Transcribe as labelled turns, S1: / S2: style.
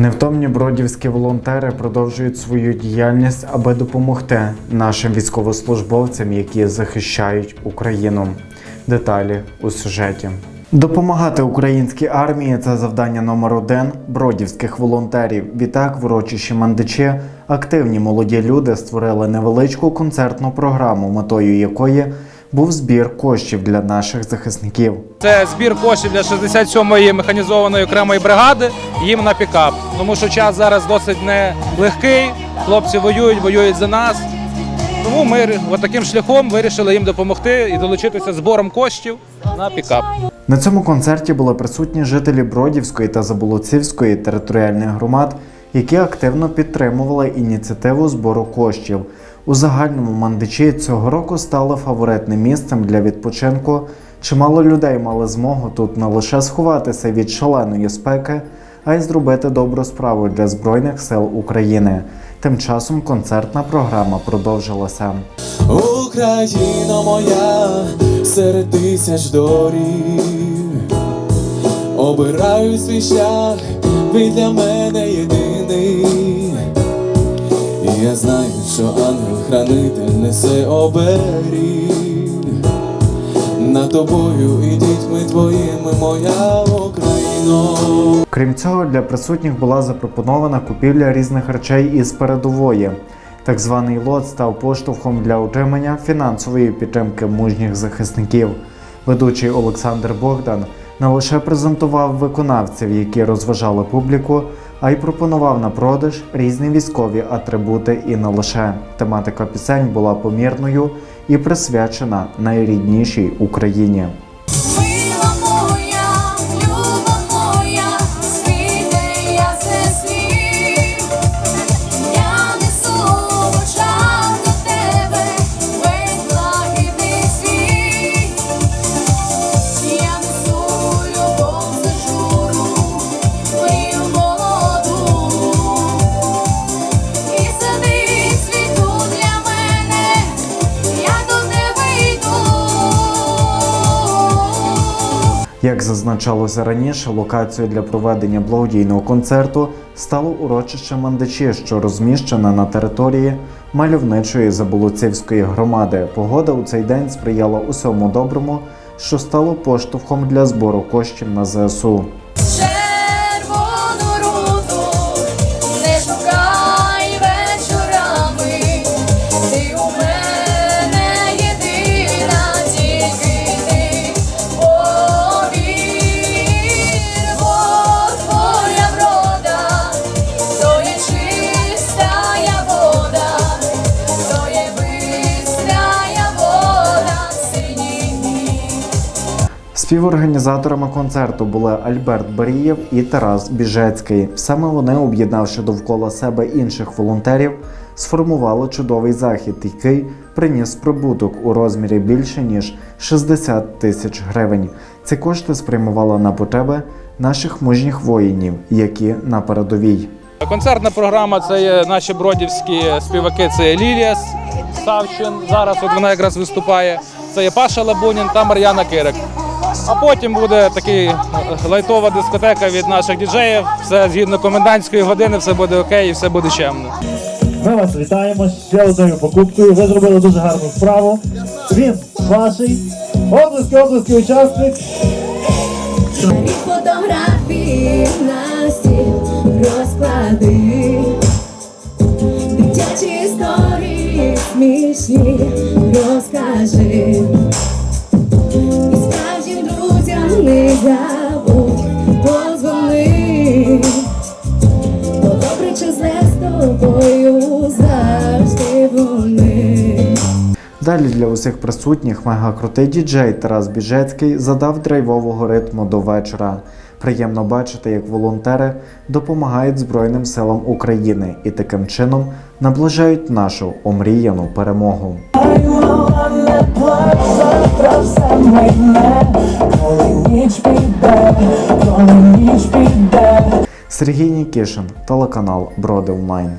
S1: Невтомні бродівські волонтери продовжують свою діяльність, аби допомогти нашим військовослужбовцям, які захищають Україну. Деталі у сюжеті. Допомагати українській армії це завдання номер один бродівських волонтерів. Відтак, в урочищі Мандичі активні молоді люди створили невеличку концертну програму, метою якої був збір коштів для наших захисників.
S2: Це збір коштів для 67-ї механізованої окремої бригади їм на пікап. Тому що час зараз досить нелегкий. Хлопці воюють, воюють за нас. Тому ми таким шляхом вирішили їм допомогти і долучитися збором коштів на пікап.
S1: На цьому концерті були присутні жителі Бродівської та Заболоцівської територіальних громад, які активно підтримували ініціативу збору коштів. У загальному мандичі цього року стало фаворитним місцем для відпочинку. Чимало людей мали змогу тут не лише сховатися від шаленої спеки, а й зробити добру справу для Збройних сил України. Тим часом концертна програма продовжилася.
S3: Україна моя серед тисяч доріг, обираю свій шлях, він для мене єдиний. Я знаю, що ангел-хранитель несе оберіг над тобою і дітьми твоїми, моя Україно.
S1: Крім цього, для присутніх була запропонована купівля різних речей із передової. Так званий лот став поштовхом для отримання фінансової підтримки мужніх захисників. Ведучий Олександр Богдан не лише презентував виконавців, які розважали публіку, а й пропонував на продаж різні військові атрибути і не лише. Тематика пісень була помірною і присвячена найріднішій Україні. Як зазначалося раніше, локацією для проведення благодійного концерту стало урочище Мандичі, що розміщене на території мальовничої Заболоцівської громади. Погода у цей день сприяла усьому доброму, що стало поштовхом для збору коштів на ЗСУ. Співорганізаторами концерту були Альберт Барієв і Тарас Біжецький. Саме вони, об'єднавши довкола себе інших волонтерів, сформували чудовий захід, який приніс прибуток у розмірі більше ніж 60 тисяч гривень. Ці кошти спрямували на потреби наших мужніх воїнів, які на передовій.
S2: Концертна програма це є наші бродівські співаки. Це є Лілія Савчин. Зараз от вона якраз виступає. Це є Паша Лабунін та Мар'яна Кирик. А потім буде такий е, лайтова дискотека від наших діджеїв. Все згідно комендантської години, все буде окей і все буде чемно.
S4: Ми вас вітаємо з ще одною покупкою. Ви зробили дуже гарну справу. Він ваший. Облески, облески, учасник.
S5: Старі фотографії на стіл розклади, дитячі історії смішні розкажи. Позвони, з тобою завжди.
S1: Далі для усіх присутніх мегакрутий діджей Тарас Біжецький задав драйвового ритму до вечора. Приємно бачити, як волонтери допомагають Збройним силам України і таким чином наближають нашу омріяну перемогу. Сергій Нікішин, телеканал Броди Онлайн.